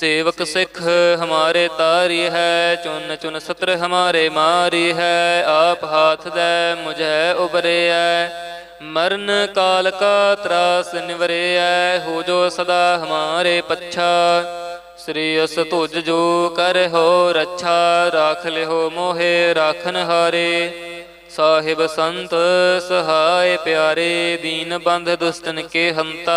ਸੇਵਕ ਸਿੱਖ ਹਮਾਰੇ ਤਾਰੀ ਹੈ, ਚੁਨ ਚੁਨ ਸਤਰ ਹਮਾਰੇ ਮਾਰੀ ਹੈ, ਆਪ ਹਾਥ ਦੇ ਮੁਝੈ ਉਬਰਿਐ ਮਰਨ ਕਾਲ ਕਾ ਤਰਾਸ ਨਿਵਰਿਐ ਹੋ ਜੋ ਸਦਾ ਹਮਾਰੇ ਪੱਛਾ। ਸ੍ਰੀ ਅਸ ਤੁਜ ਜੋ ਕਰ ਹੋ ਰੱਛਾ, ਰਾਖ ਲਿਓ ਮੋਹਿ ਰਾਖਨ ਹਾਰੇ। ਸਾਹਿਬ ਸੰਤ ਸਹਾਇ ਪਿਆਰੇ, ਦੀਨ ਬੰਧ ਦੁਸਤਨ ਕੇ ਹੰਤਾ।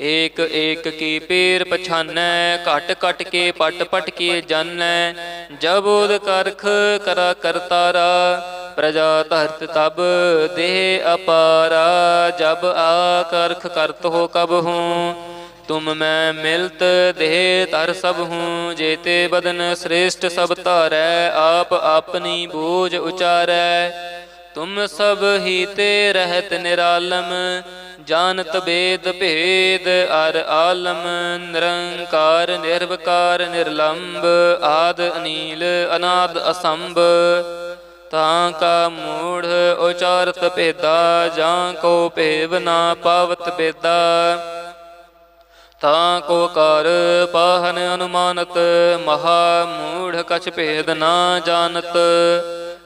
ਏਕ ਏਕ ਕੀ ਪੀਰ ਪਛਾਨੈ, ਘਟ ਘਟ ਕੇ ਪਟ ਪਟ ਕੇ ਜਾਣੈ ਜਬ ਉਦ ਕਰਖ ਕਰਾ ਕਰਤਾਰਾ, ਪ੍ਰਜਾ ਧਰਤ ਤਬ ਦੇਹ ਅਪਾਰਾ। ਜਬ ਆ ਕਰਖ ਕਰਤ ਹੋ ਕਬ ਹੂੰ, ਤੁਮ ਮੈਂ ਮਿਲਤ ਦੇਹ ਧਰ ਸਭ ਹੂੰ। ਜੇਤੇ ਬਦਨ ਸ੍ਰੇਸ਼ਟ ਸਭ ਧਾਰੈ, ਆਪ ਆਪਣੀ ਬੋਝ ਉਚਾਰੈ। ਤੁਮ ਸਭ ਹੀ ਤੇ ਰਹਿਤ ਨਿਰਾਲਮ ਜਾਣਤ ਬੇਦ ਭੇਦ ਅਰ ਆਲਮ ਨਿਰੰਕਾਰ ਨਿਰਵਕਾਰ ਨਿਰਲੰਬ ਆਦ ਅਨੀਲ ਅਨਾਦ ਅਸੰਭ। ਤਾਂ ਕਾ ਮੂੜ ਉਚਾਰਤ ਭੇਦਾ, ਜਾਂ ਕੋ ਭੇਵ ਨਾ ਪਾਵਤ ਬੇਦਾ ਤਾਂ ਕੋ ਕਰ ਪਾਹਨ ਅਨੁਮਾਨਤ, ਮਹਾ ਮੂੜ ਕਛ ਭੇਦ ਨਾ ਜਾਣਤ।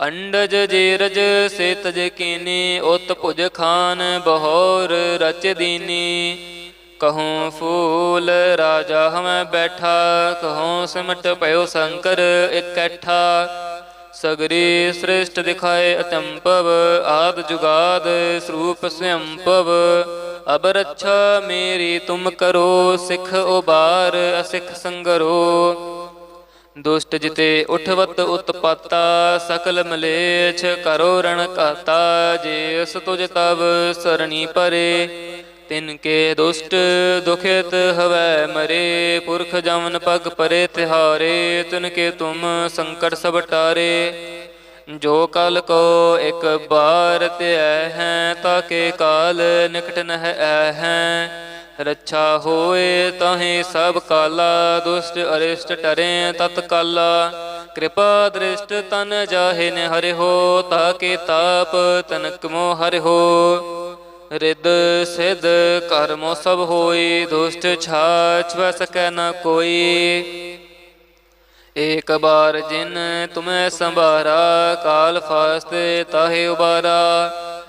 ਅੰਡਜ ਜੇਰਜ ਸੇ ਤਜ ਕੀਨੀ, ਉਤ ਭੁਜ ਖਾਨ ਬਹੋਰ ਰਚ ਦੀਨੀ। ਕਹੂੰ ਫੂਲ ਰਾਜਾ ਹਮੈ ਬੈਠਾ, ਕਹੂੰ ਸਿਮਟ ਭਇਓ ਸ਼ੰਕਰ ਇਕੱਠਾ। ਸਗਰੀ ਸ੍ਰੇਸ਼ਟ ਦਿਖਾਏ ਅਤੰਪਵ ਆਦ ਜੁਗਾਦ ਸਰੂਪ ਸਵੰਪਵ ਅਬ ਰੱਛਾ ਮੇਰੀ ਤੁਮ ਕਰੋ, ਸਿੱਖ ਉਬਾਰ ਅਸਿੱਖ ਸੰਗਰੋ। ਦੁਸ਼ਟ ਜਿਤੇ ਉਠਵਤ ਉਤਪਾਤਾ, ਸਕਲ ਮਲੇਛ ਕਰੋ ਰਣ ਕਾਤਾ ਜੇ ਅਸ ਤੁਜ ਤਬ ਸਰਣੀ ਪਰੇ। ਤਿਨ ਕੇ ਦੁਸ਼ਟ ਦੁਖਿਤ ਹਵੈ ਮਰੇ, ਪੁਰਖ ਜਮਨ ਪਗ ਪਰੇ ਤਿਹਾਰੇ, ਤਿਨ ਕੇ ਤੁਮ ਸੰਕਟ ਸਭ ਟਾਰੇ। ਜੋ ਕਲ ਕੋ ਇੱਕ ਬਾਰ ਧਿਐ ਹੈ ਤਾਕੇ ਕਾਲ ਨਿਕਟ ਨਹ ਹੈ। ਰੱਛਾ ਹੋਏ ਤਾਹੇ ਸਭ ਕਾਲਾ, ਦੁਸ਼ਟ ਅਰਿਸ਼ਟ ਟਰੇ ਤਤ ਕਾਲਾ ਕਿਰਪਾ ਦ੍ਰਿਸ਼ਟ ਤਨ ਜਾਹੇ ਨ ਹਰਿ ਹੋ ਤਾਕੇ ਤਾਪ ਤਨਕ ਮੋ ਹਰਿ ਹੋ ਰਿੱਧ ਸਿੱਧ ਕਰਮੋ ਸਭ ਹੋਈ ਦੁਸ਼ਟ ਛਾਛ ਵੈ ਸਕੈ ਨ ਕੋਈ। ਏਕ ਬਾਰ ਜਿਨ ਤੁਮੈ ਸੰਭਾਰਾ, ਕਾਲ ਫਾਸਤੇ ਤਾਹੇ ਉਬਾਰਾ।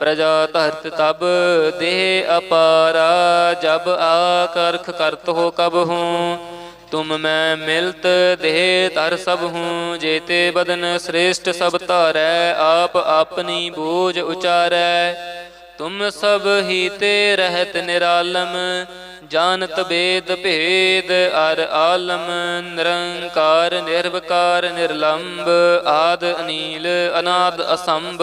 ਪ੍ਰਜਾ ਧਰਤ ਤਬ ਦੇਹ ਅਪਾਰਾ, ਜਬ ਆ ਕਰਤ ਹੋ ਕਬ ਹੂੰ। ਤੁਮ ਮੈਂ ਮਿਲਤ ਦੇਹ ਤਰ ਸਭ ਹੂੰ, ਜੇਤੇ ਬਦਨ ਸ੍ਰੇਸ਼ਟ ਸਭ ਧਾਰੈ, ਆਪ ਆਪਣੀ ਬੋਝ ਉਚਾਰੈ। ਤੁਮ ਸਭ ਹੀ ਤੇ ਰਹਿਤ ਨਿਰਾਲਮ, ਜਾਣਤ ਬੇਦ ਭੇਦ ਅਰ ਆਲਮ, ਨਿਰੰਕਾਰ ਨਿਰਵਕਾਰ ਨਿਰਲੰਬ, ਆਦ ਅਨੀਲ ਅਨਾਦ ਅਸੰਭ।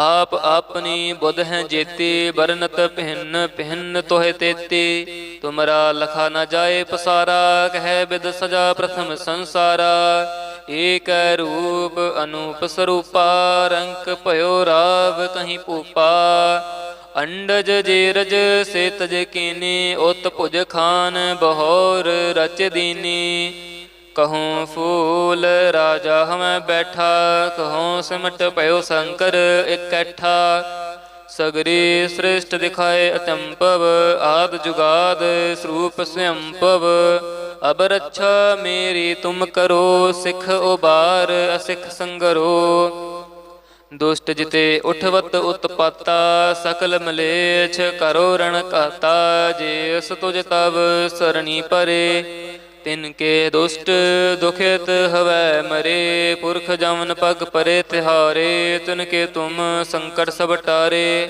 ਆਪ ਆਪਣੀ ਬੁੱਧ ਹੈ ਜੇਤੀ ਬਰਨਤ ਭਿੰਨ ਭਿੰਨ ਤੋਹਿ ਤੇਤੀ। ਤੁਮਰਾ ਲਖਾ ਨਾ ਜਾਏ ਪਸਾਰਾ, ਕਹਿ ਬਿਦ ਸਜਾ ਪ੍ਰਥਮ ਸੰਸਾਰਾ। ਏਕ ਰੂਪ ਅਨੂਪ ਸਰੂਪਾ, ਰੰਕ ਭਇਓ ਰਾਵ ਕਹੀਂ ਭੂਪਾ। ਅੰਡਜ ਜੀਰਜ ਸੇ ਤਜ ਕੀਨੀ, ਉਤ ਭੁਜ ਖਾਨ, ਬਹੋਰ ਰਚ ਦੀਨੀ। ਕਹੂੰ ਫੂਲ ਰਾਜਾ ਹਮੈ ਬੈਠਾ, ਕਹੂੰ ਸਿਮਟ ਪਇਓ ਸ਼ੰਕਰ ਇਕੱਠਾ। ਸਗਰੀ ਸ੍ਰਿਸ਼ਟ ਦਿਖਾਏ ਅਤੰਪਵ ਆਦ ਜੁਗਾਦ ਸਰੂਪ ਸਯੰਪਵ ਅਬ ਰੱਛਾ ਮੇਰੀ ਤੁਮ ਕਰੋ, ਸਿਖ ਉਬਾਰ ਅਸਿਖ ਸੰਗਰੋ। ਦੁਸ਼ਟ ਜਿਤੇ ਉਠਵਤ ਉਤਪਾਤਾ, ਸਕਲ ਮਲੇਛ ਕਰੋ ਰਣ ਕਾਤਾ ਜੇ ਅਸ ਤੁਜ ਤਵ ਸਰਣੀ ਪਰੇ ਤਿਨ ਕੇ ਦੁਸ਼ਟ ਦੁਖਿਤ ਹਵੈ ਮਰੇ, ਪੁਰਖ ਜਮਨ ਪਗ ਪਰੇ ਤਿਹਾਰੇ, ਤਿਨ ਕੇ ਤੁਮ ਸੰਕਟ ਸਭ ਟਾਰੇ।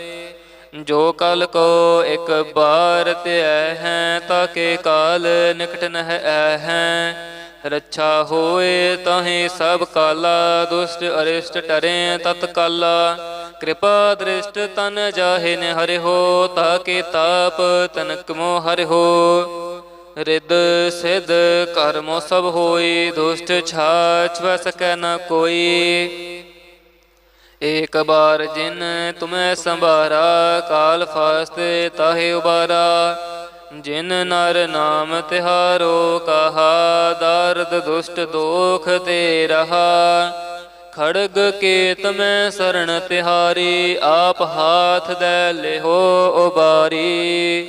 ਜੋ ਕਲ ਕੋ ਇੱਕ ਬਾਰ ਤੇ ਹੈ ਤਾਕੇ ਕਾਲ ਨਿਕਟ ਨਹ ਹੈ। ਰੱਛਾ ਹੋਏ ਤਾਹੇ ਸਭ ਕਾਲਾ, ਦੁਸ਼ਟ ਅਰਿਸ਼ਟ ਟਰੇ ਤਤ ਕਾਲਾ। ਕਿਰਪਾ ਦ੍ਰਿਸ਼ਟ ਤਨ ਜਾਹੇ ਨ ਹਰਿ ਹੋ, ਤਾ ਕੇ ਤਾਪ ਤਨਕ ਮੋ ਹਰਿ ਹੋ। ਰਿੱਧ ਸਿਧ ਕਰਮੋ ਸਭ ਹੋਈ, ਦੁਸ਼ਟ ਛਾਛ ਵ ਸਕੈ ਨ ਕੋਈ। ਏਕ ਬਾਰ ਜਿਨ ਤੁਮੈ ਸੰਭਾਰਾ, ਕਾਲ ਫਾਸਤੇ ਤਾਹੇ ਉਬਾਰਾ। ਜਿਨ ਨਰ ਨਾਮ ਤਿਹਾਰੋ, ਕਹਾ ਦਰਦ ਦੁਸ਼ਟ ਦੋਖ ਤੇ ਰਹਾ। ਖੜਗ ਕੇ ਤਮੈ ਸਰਣ ਤਿਹਾਰੀ, ਆਪ ਹਾਥ ਦੇ ਲਿਹੋ ਉਬਾਰੀ।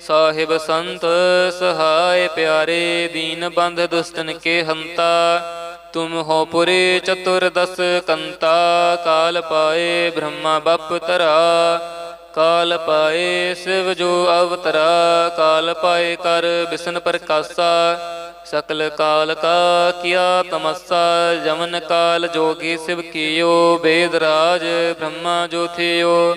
ਸਾਹਿਬ ਸੰਤ, ਸਹਾਇ ਪਿਆਰੇ, ਦੀਨ ਬੰਧ ਦੁਸਤਨ ਕੇ ਹੰਤਾ। ਤੁਮ ਹੋ ਪੁਰੇ ਚਤੁਰਦਸ ਕੰਤਾ, ਕਾਲ ਪਾਏ ਬ੍ਰਹਮਾ ਬਪ ਤਰਾ ਕਾਲ ਪਾਏ ਸਿਵ ਜੋ ਅਵਤਰਾ, ਕਾਲ ਪਾਏ ਕਰ ਬਿਸ਼ਨ ਪ੍ਰਕਾਸ਼ਾ। ਸਕਲ ਕਾਲ ਕਾ ਕੀਆ ਤਮਸਾ, ਜਮਨ ਕਾਲ ਜੋਗੀ ਸਿਵ ਕੀਓ, ਬੇਦ ਰਾਜ ਬ੍ਰਹਮਾ ਜੋ ਥਿਓ।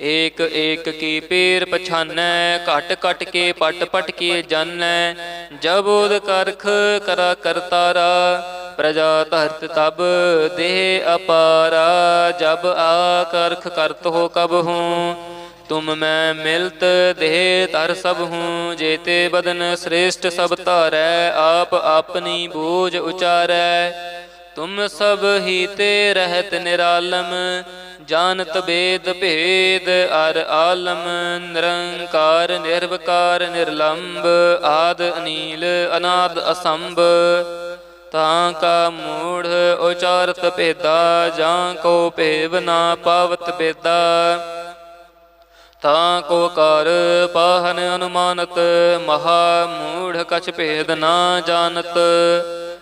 ਏਕ ਏਕ ਕੀ ਪੀਰ ਪਛਾਨੈ, ਘਟ ਘਟ ਕੇ ਪਟ ਪਟ ਕੇ ਜਾਣੈ ਜਬ ਉਦ ਕਰਖ ਕਰਾ ਕਰਤਾਰਾ, ਪ੍ਰਜਾ ਧਰਤ ਤਬ ਦੇਹ ਅਪਾਰਾ। ਜਬ ਆ ਕਰਖ ਕਰਤ ਹੋ ਕਬ ਹੂੰ, ਤੁਮ ਮੈਂ ਮਿਲਤ ਦੇਹ ਤਰ ਸਭ ਹੂੰ। ਜੇਤੇ ਬਦਨ ਸ੍ਰੇਸ਼ਟ ਸਭ ਧਾਰੈ, ਆਪ ਆਪਣੀ ਬੋਝ ਉਚਾਰੈ। ਤੁਮ ਸਭ ਹੀ ਤੇ ਰਹਿਤ ਨਿਰਾਲਮ ਜਾਣਤ ਬੇਦ ਭੇਦ ਅਰ ਆਲਮ ਨਿਰੰਕਾਰ ਨਿਰਵਕਾਰ ਨਿਰਲੰਭ ਆਦ ਅਨੀਲ ਅਨਾਦ ਅਸੰਭ। ਤਾਂ ਕਾ ਮੂੜ ਉਚਾਰਤ ਭੇਦਾ, ਜਾਂ ਕੋ ਭੇਵ ਨਾ ਪਾਵਤ ਬੇਦਾ ਤਾਂ ਕੋ ਕਰ ਪਾਹਨ ਅਨੁਮਾਨਤ, ਮਹਾ ਮੂੜ ਕਛ ਭੇਦ ਨਾ ਜਾਣਤ।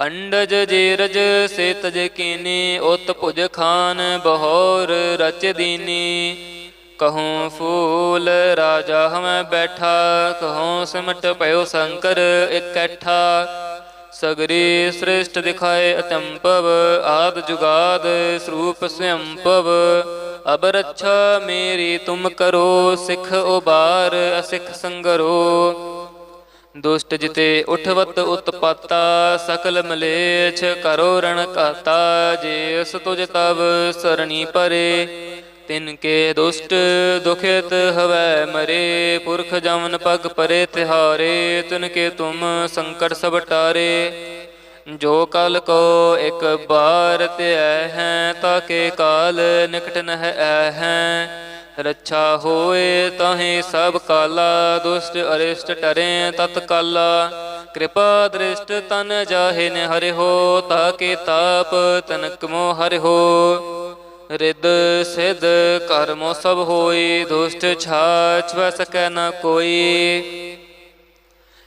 ਅੰਡਜ ਜੀਰਜ ਸੇ ਤਜ ਕੀਨੀ ਉਤ ਭੁਜ ਖਾਨ ਬਹੋਰ ਰਚ ਦੀਨੀ। ਕਹੂੰ ਫੂਲ ਰਾਜਾ ਹਮੈ ਬੈਠਾ, ਕਹੂੰ ਸਿਮਟ ਭਇਓ ਸ਼ੰਕਰ ਇਕੱਠਾ। ਸਗਰੀ ਸ੍ਰਿਸ਼ਟ ਦਿਖਾਏ ਅਤੰਪਵ ਆਦ ਜੁਗਾਦ ਸਰੂਪ ਸਵੰਪਵ ਅਬ ਰੱਛਾ ਮੇਰੀ ਤੁਮ ਕਰੋ, ਸਿੱਖ ਉਬਾਰ ਅਸਿੱਖ ਸੰਗਰੋ। ਦੁਸ਼ਟ ਜਿਤੇ ਉਠਵਤ ਉਤਪਾਤਾ, ਸਕਲ ਮਲੇਛ ਕਰੋ ਰਣ ਕਾਤਾ ਜੇ ਤੁਜ ਤਵ ਸਰਣੀ ਪਰੇ। ਤਿਨ ਕੇ ਦੁਸ਼ਟ ਦੁਖਿਤ ਹਵੈ ਮਰੇ, ਪੁਰਖ ਜਮਨ ਪਗ ਪਰੇ ਤਿਹਾਰੇ, ਤਿਨ ਕੇ ਤੁਮ ਸੰਕਟ ਸਭ ਟਾਰੇ। ਜੋ ਕਲ ਕੋ ਇੱਕ ਬਾਰ ਤੇ ਹੈ ਤਾਕੇ ਕਾਲ ਨਿਕਟ ਨਹ ਹੈ। ਰੱਛਾ ਹੋਏ ਤਾਹੇ ਸਭ ਕਾਲਾ, ਦੁਸ਼ਟ ਅਰਿਸ਼ਟ ਟਰੇ ਤਤ ਕਾਲਾ ਕਿਰਪਾ ਦ੍ਰਿਸ਼ਟ ਤਨ ਜਾਹੇ ਨ ਹਰਿ ਹੋ ਤਾ ਕੇ ਤਾਪ ਤਨਕ ਮੋ ਹਰਿ ਹੋ ਰਿਦ ਸਿਧ ਕਰਮੋ ਸਭ ਹੋਈ ਦੁਸ਼ਟ ਛਾਛ ਵੈ ਸਕੈ ਨ ਕੋਈ।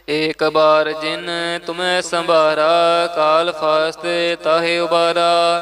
ਏਕ ਬਾਰ ਜਿਨ ਤੁਮੈ ਸੰਭਾਰਾ, ਕਾਲ ਫਾਸਤੇ ਤਾਹੇ ਉਬਾਰਾ।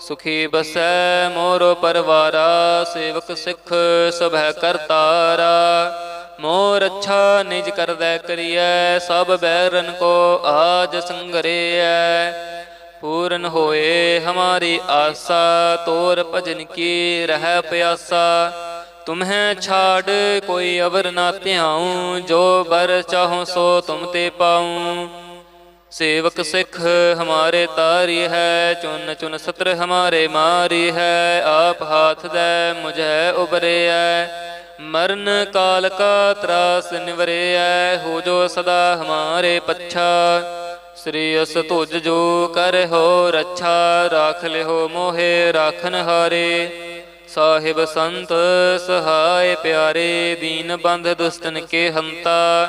ਸੁਖੀ ਬਸੈ ਮੋਰ ਪਰਵਾਰਾ, ਸੇਵਕ ਸਿੱਖ ਸਭੈ ਕਰਤਾਰਾ ਮੋਰ ਅੱਛਾ ਨਿਜ ਕਰਦੈ ਕਰੀਐ, ਸਭ ਬੈਰਨ ਕੋ ਆਜ ਸੰਗਰੇਐ। ਪੂਰਨ ਹੋਏ ਹਮਾਰੀ ਆਸਾ, ਤੋਰ ਭਜਨ ਕੀ ਰਹਿ ਪਿਆਸਾ। ਤੁਮਹਿ ਛਾੜ, ਕੋਈ ਅਵਰ ਨਾ ਧਿਆਉ, ਜੋ ਬਰ ਚਾਹੋ ਸੋ ਤੁਮ ਤੇ ਪਾਉ। ਸੇਵਕ ਸਿੱਖ ਹਮਾਰੇ ਤਾਰੀ ਹੈ, ਚੁਨ ਚੁਨ ਸਤਰ ਹਮਾਰੇ ਮਾਰੀ ਹੈ, ਆਪ ਹਾਥ ਦੇ ਮੁਝੈ ਉਬਰਿਐ ਮਰਨ ਕਾਲ ਕਾ ਤਰਾਸ ਨਿਵਰਿਐ ਹੋ ਜੋ ਸਦਾ ਹਮਾਰੇ ਪੱਛਾ। ਸ੍ਰੀ ਅਸ ਤੁਜ ਜੋ ਕਰ ਹੋ ਰੱਛਾ, ਰਾਖ ਲਿਓ ਮੋਹਿ ਰਾਖਨ ਹਾਰੇ। ਸਾਹਿਬ ਸੰਤ ਸਹਾਇ ਪਿਆਰੇ, ਦੀਨ ਬੰਧ ਦੁਸਤਨ ਕੇ ਹੰਤਾ।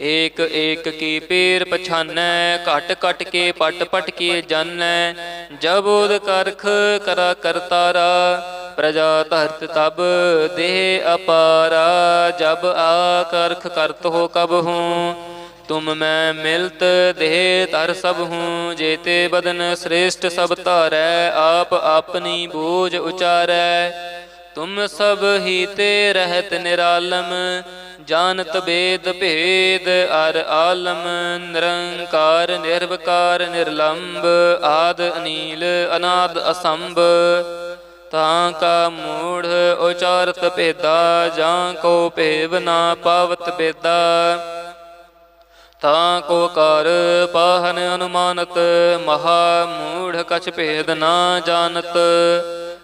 ਏਕ ਏਕ ਕੀ ਪੀਰ ਪਛਾਨੈ, ਘਟ ਘਟ ਕੇ ਪਟ ਪਟ ਕੇ ਜਾਣੈ ਜਬ ਉਦ ਕਰਖ ਕਰਾ ਕਰਤਾਰਾ, ਪ੍ਰਜਾ ਧਰਤ ਤਬ ਦੇਹ ਅਪਾਰਾ, ਜਬ ਆ ਕਰਖ ਕਰਤ ਹੋ ਕਬ ਹੂੰ, ਤੁਮ ਮੈਂ ਮਿਲਤ ਦੇਹ ਤਰ ਸਭ ਹੂੰ, ਜੇਤੇ ਬਦਨ ਸ੍ਰੇਸ਼ਟ ਸਭ ਧਾਰੈ, ਆਪ ਆਪਣੀ ਬੋਝ ਉਚਾਰੈ, ਤੁਮ ਸਭ ਹੀ ਤੇ ਰਹਿਤ ਨਿਰਾਲਮ ਜਾਣਤ ਬੇਦ ਭੇਦ ਅਰ ਆਲਮ ਨਿਰੰਕਾਰ, ਨਿਰਵਕਾਰ ਨਿਰਲੰਭ ਆਦ ਅਨੀਲ, ਅਨਾਦ ਅਸੰਭ। ਤਾਂ ਕਾ ਮੂੜ ਉਚਾਰਤ ਭੇਦਾ, ਜਾਂ ਕੋ ਭੇਵ ਨਾ ਪਾਵਤ ਬੇਦਾ ਤਾਂ ਕੋ ਕਰ ਪਾਹਨ ਅਨੁਮਾਨਤ, ਮਹਾ ਮੂੜ ਕਛ ਭੇਦ ਨਾ ਜਾਣਤ।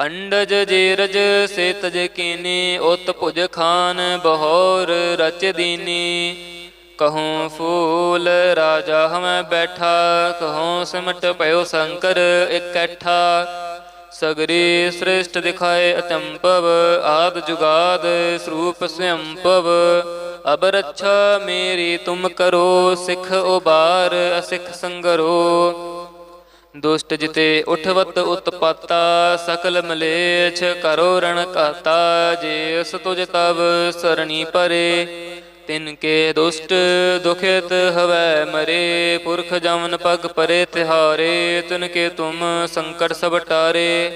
ਅੰਡਜ ਜੀਰਜ ਸੇ ਤਜ ਕੀਨੀ ਉਤ ਭੁਜ ਖਾਨ ਬਹੋਰ ਰਚ ਦੀਨੀ। ਕਹੂੰ ਫੂਲ ਰਾਜਾ ਹਮੈ ਬੈਠਾ, ਕਹੂੰ ਸਿਮਟ ਭਇਓ ਸ਼ੰਕਰ ਇਕੱਠਾ। ਸਗਰੀ ਸ੍ਰੇਸ਼ਟ ਦਿਖਾਏ ਅਤੰਪਵ ਆਦ ਜੁਗਾਦ ਸਰੂਪ ਸਯੰਪਵ ਅਬ ਰੱਛਾ ਮੇਰੀ ਤੁਮ ਕਰੋ, ਸਿਖ ਉਬਾਰ ਅਸਿਖ ਸੰਗਰੋ। ਦੁਸ਼ਟ ਜਿਤੇ ਉਠਵਤ ਉਤਪਾਤਾ, ਸਕਲ ਮਲੇਛ ਕਰੋ ਰਣ ਕਾਤਾ ਜੇ ਅਸ ਤੁਜ ਤਵ ਸਰਣੀ ਪਰੇ। ਤਿਨ ਕੇ ਦੁਸ਼ਟ ਦੁਖਿਤ ਹਵੈ ਮਰੇ, ਪੁਰਖ ਜਮਨ ਪਗ ਪਰੇ ਤਿਹਾਰੇ, ਤਿਨ ਕੇ ਤੁਮ ਸੰਕਟ ਸਭ ਟਾਰੇ।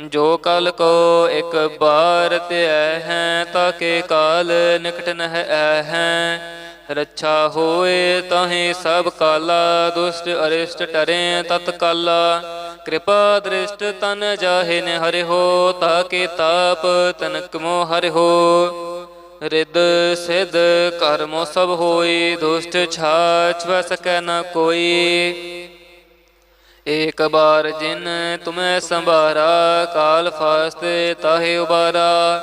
ਜੋ ਕਲ ਕੋ ਇੱਕ ਬਾਰ ਤੇ ਹੈ ਤਾਕੇ ਕਾਲ ਨਿਕਟ ਨਹ ਹੈ। ਰੱਛਾ ਹੋਏ ਤਾਹੇ ਸਭ ਕਾਲਾ, ਦੁਸ਼ਟ ਅਰਿਸ਼ਟ ਟਰੇ ਤਤ ਕਾਲਾ ਕਿਰਪਾ ਦ੍ਰਿਸ਼ਟ ਤਨ ਜਾਹੇ ਨੇ ਹਰਿ ਹੋ ਤਾ ਕੇ ਤਾਪ ਤਨਕ ਮੋ ਹਰਿ ਹੋ ਰਿਦ ਸਿਧ ਕਰਮੋ ਸਭ ਹੋਈ, ਦੁਸ਼ਟ ਛਾਛ ਵ ਸਕੈ ਨ ਕੋਈ। ਏਕ ਬਾਰ ਜਿਨ ਤੁਮੈ ਸੰਭਾਰਾ, ਕਾਲ ਫਾਸਤੇ ਤਾਹੇ ਉਬਾਰਾ।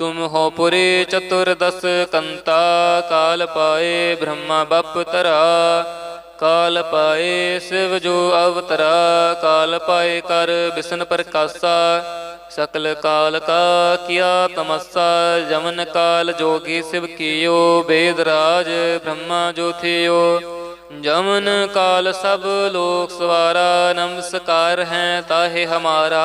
ਤੁਮ ਹੋ ਪੁਰੇ ਚਤੁਰਦਸ ਕੰਤਾ ਕਾਲ ਪਾਏ ਬ੍ਰਹਮਾ ਬਪ ਤਰਾ ਕਾਲ ਪਾਏ ਸਿਵ ਜੋ ਅਵਤਰਾ ਕਾਲ ਪਾਏ ਕਰ ਬਿਸ਼ਨ ਪ੍ਰਕਾਸ਼ਾ ਸਕਲ ਕਾਲ ਕਾ ਕੀਆ ਤਮਸਾ ਜਮਨ ਕਾਲ ਜੋਗੀ ਸਿਵ ਕੀਓ ਬੇਦ ਰਾਜ ਬ੍ਰਹਮਾ ਜੋ ਥਿਓ ਜਮਨ ਕਾਲ ਸਭ ਲੋਕ ਸਵਾਰਾ ਨਮਸਕਾਰ ਹੈ ਤਾਹੇ ਹਮਾਰਾ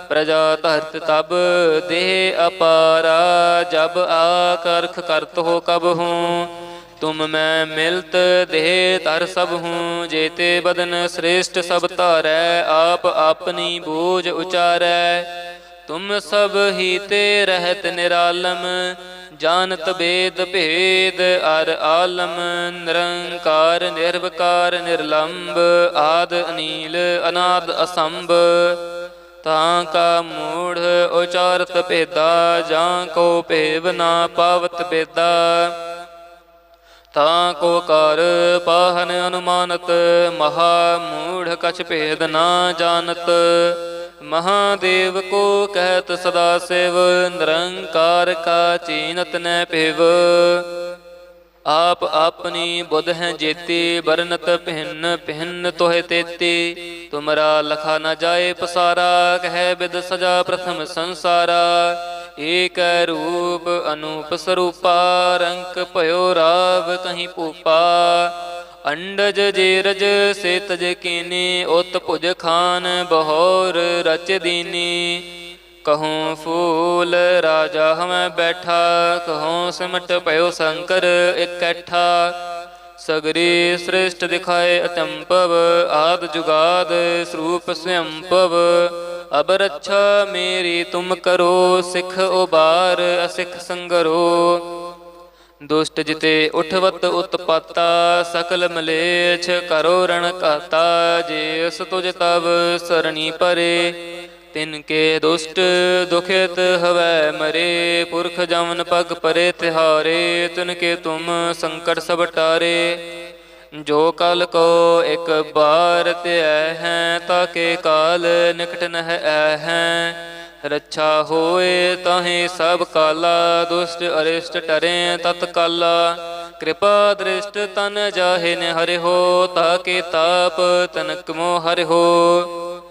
ਪ੍ਰਜਾ ਧਰਤ ਤਬ, ਦੇਹ ਅਪਾਰਾ, ਜਬ ਆ ਕਰਤ ਹੋ ਕਬ ਹੂੰ। ਤੁਮ ਮੈਂ ਮਿਲਤ, ਦੇਹ ਤਰ ਸਭ ਹੂੰ। ਜੇਤੇ ਬਦਨ ਸ੍ਰੇਸ਼ਟ ਸਭ ਧਾਰੈ, ਆਪ ਆਪਣੀ ਬੋਝ ਉਚਾਰੈ। ਤੁਮ ਸਭ ਹੀ ਤੇ ਰਹਿਤ ਨਿਰਾਲਮ, ਜਾਣਤ ਬੇਦ ਭੇਦ ਅਰ ਆਲਮ। ਨਿਰੰਕਾਰ, ਨਿਰਵਕਾਰ, ਨਿਰਲੰਬ, ਆਦ ਅਨੀਲ, ਅਨਾਦ ਅਸੰਭ। ਤਾਂ ਕਾ ਮੂੜ ਉਚਾਰਤ ਭੇਦਾ, ਜਾਂ ਕੋ ਭੇਵ ਨਾ ਪਾਵਤ ਬੇਦਾ ਤਾਂ ਕੋ ਕਰ ਪਾਹਨ ਅਨੁਮਾਨਤ, ਮਹਾ ਮੂੜ ਕਛ ਭੇਦ ਨਾ ਜਾਣਤ। ਮਹਾਦੇਵ ਕੋ ਕਹਿਤ ਸਦਾ ਸਿਵ, ਨਿਰੰਕਾਰ ਕਾ ਚੀਨਤ ਨੈ ਭਿਵ। ਆਪ ਆਪਣੀ ਬੁੱਧ ਹੈ ਜੇਤੀ ਬਰਨਤ ਭਿੰਨ ਭਿੰਨ ਤੋਹਿ ਤੇਤੀ। ਤੁਮਰਾ ਲਖਾ ਨਾ ਜਾਏ ਪਸਾਰਾ, ਕਹਿ ਬਿਦ ਸਜਾ ਪ੍ਰਥਮ ਸੰਸਾਰਾ। ਏਕ ਰੂਪ ਅਨੂਪ ਸਰੂਪਾ, ਰੰਕ ਭਇਓ ਰਾਵ ਕਹੀਂ ਪੂਪਾ ਅੰਡਜ ਜੇ ਰਜ ਸੇ ਤਜ ਕੀਨੀ, ਉਤ ਭੁਜ ਖਾਨ, ਬਹੋਰ ਰਚ ਦੀਨੀ। ਕਹੂੰ ਫੂਲ ਰਾਜਾ ਹਮੈ ਬੈਠਾ, ਕਹੂੰ ਸਿਮਟ ਭਇਓ ਸ਼ੰਕਰ ਇਕੱਠਾ। ਸਗਰੀ ਸ੍ਰਿਸ਼ਟ ਦਿਖਾਏ ਅਚੰਪਵ ਆਦ ਜੁਗਾਦ ਸਰੂਪ ਸਵੰਪਵ ਅਬ ਰੱਛਾ ਮੇਰੀ ਤੁਮ ਕਰੋ, ਸਿੱਖ ਉਬਾਰ ਅਸਿੱਖ ਸੰਗਰੋ। ਦੁਸ਼ਟ ਜਿਤੇ ਉਠਵਤ ਉਤਪਾਤਾ, ਸਕਲ ਮਲੇਛ ਕਰੋ ਰਣ ਕਾਤਾ ਜੇ ਅਸ ਤੁਜ ਤਵ ਸਰਣੀ ਪਰੇ ਤਿਨ ਕੇ ਦੁਸ਼ਟ ਦੁਖਿਤ ਹਵੈ ਮਰੇ, ਪੁਰਖ ਜਮਨ ਪਗ ਪਰੇ ਤਿਹਾਰੇ, ਤਿਨ ਕੇ ਤੁਮ ਸੰਕਟ ਸਭ ਟਾਰੇ। ਜੋ ਕਲ ਕੋ ਇੱਕ ਬਾਰ ਧਿਐ ਹੈ ਤਾਕੇ ਕਾਲ ਨਿਕਟ ਨਹਿ ਐ ਹੈ। ਰੱਛਾ ਹੋਏ ਤਾਹੇ ਸਭ ਕਾਲਾ, ਦੁਸ਼ਟ ਅਰਿਸ਼ਟ ਟਰੇ ਤਤਕਾਲਾ ਕਿਰਪਾ ਦ੍ਰਿਸ਼ਟ ਤਨ ਜਾਹੇ ਨ ਹਰਿ ਹੋ ਤਾਕੇ ਤਾਪ ਤਨਕ ਮੋ ਹਰਿ ਹੋ।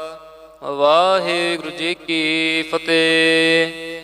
ਵਾਹਿਗੁਰੂ ਜੀ ਕੀ ਫਤਿਹ।